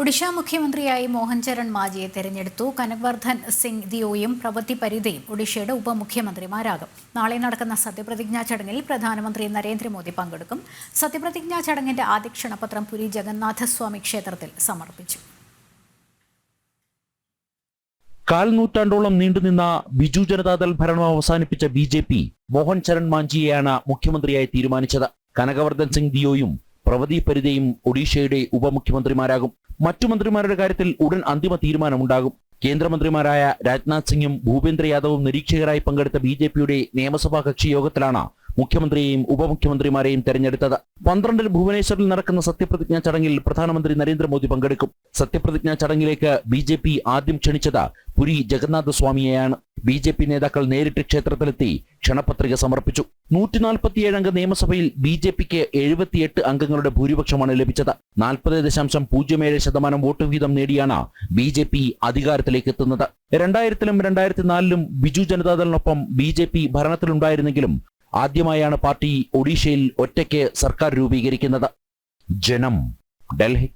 ഒഡീഷ മുഖ്യമന്ത്രിയായി മോഹൻ ചരൺ മാജിയെ തെരഞ്ഞെടുത്തു. കനകവർദ്ധൻ സിംഗ് ദിയോയും പ്രവൃത്തി പരിധിയും ഒഡീഷയുടെ ഉപമുഖ്യമന്ത്രിമാരാകും. നാളെ നടക്കുന്ന സത്യപ്രതിജ്ഞാ ചടങ്ങിൽ പ്രധാനമന്ത്രി നരേന്ദ്രമോദി പങ്കെടുക്കും. സത്യപ്രതിജ്ഞാ ചടങ്ങിന്റെ ആദ്യ ക്ഷണപത്രം പുരി ജഗന്നാഥസ്വാമി ക്ഷേത്രത്തിൽ സമർപ്പിച്ചു. കാൽ നൂറ്റാണ്ടോളം നീണ്ടുനിന്ന ബിജു ജനതാദൾ ഭരണം അവസാനിപ്പിച്ച B J P Mohan Charan മാഞ്ചിയെയാണ് മുഖ്യമന്ത്രിയായി തീരുമാനിച്ചത്. കനകവർദ്ധൻ സിംഗ് ദിയോയും പ്രവതി പരിതയും ഒഡീഷയുടെ ഉപമുഖ്യമന്ത്രിമാരാകും. മറ്റു മന്ത്രിമാരുടെ കാര്യത്തിൽ ഉടൻ അന്തിമ തീരുമാനമുണ്ടാകും. കേന്ദ്രമന്ത്രിമാരായ രാജ്നാഥ് സിംഗും ഭൂപേന്ദ്ര യാദവും നിരീക്ഷകരായി പങ്കെടുത്ത ബി ജെ പിയുടെ നിയമസഭാ കക്ഷി യോഗത്തിലാണ് മുഖ്യമന്ത്രിയെയും ഉപമുഖ്യമന്ത്രിമാരെയും തെരഞ്ഞെടുത്തത്. പന്ത്രണ്ടിന് ഭുവനേശ്വറിൽ നടക്കുന്ന സത്യപ്രതിജ്ഞാ ചടങ്ങിൽ പ്രധാനമന്ത്രി നരേന്ദ്രമോദി പങ്കെടുക്കും. സത്യപ്രതിജ്ഞാ ചടങ്ങിലേക്ക് ബി ആദ്യം ക്ഷണിച്ചത് പുരി ജഗന്നാഥ സ്വാമിയെയാണ്. ബി ജെ പി നേതാക്കൾ നേരിട്ട് ക്ഷേത്രത്തിലെത്തി ക്ഷണപത്രിക സമർപ്പിച്ചു. നൂറ്റി നാൽപ്പത്തിയേഴ് അംഗ നിയമസഭയിൽ ബി ജെ പിക്ക് എഴുപത്തിയെട്ട് അംഗങ്ങളുടെ ഭൂരിപക്ഷമാണ് ലഭിച്ചത്. നാൽപ്പത് ദശാംശം പൂജ്യം ഏഴ് ശതമാനം വോട്ട് വീതം നേടിയാണ് ബി ജെ പി അധികാരത്തിലേക്ക് എത്തുന്നത്. രണ്ടായിരത്തിലും രണ്ടായിരത്തി നാലിലും ബിജു ജനതാദളിനൊപ്പം ബി ജെ പി ഭരണത്തിലുണ്ടായിരുന്നെങ്കിലും ആദ്യമായാണ് പാർട്ടി ഒഡീഷയിൽ ഒറ്റയ്ക്ക് സർക്കാർ രൂപീകരിക്കുന്നത്. ജനം ഡൽഹി.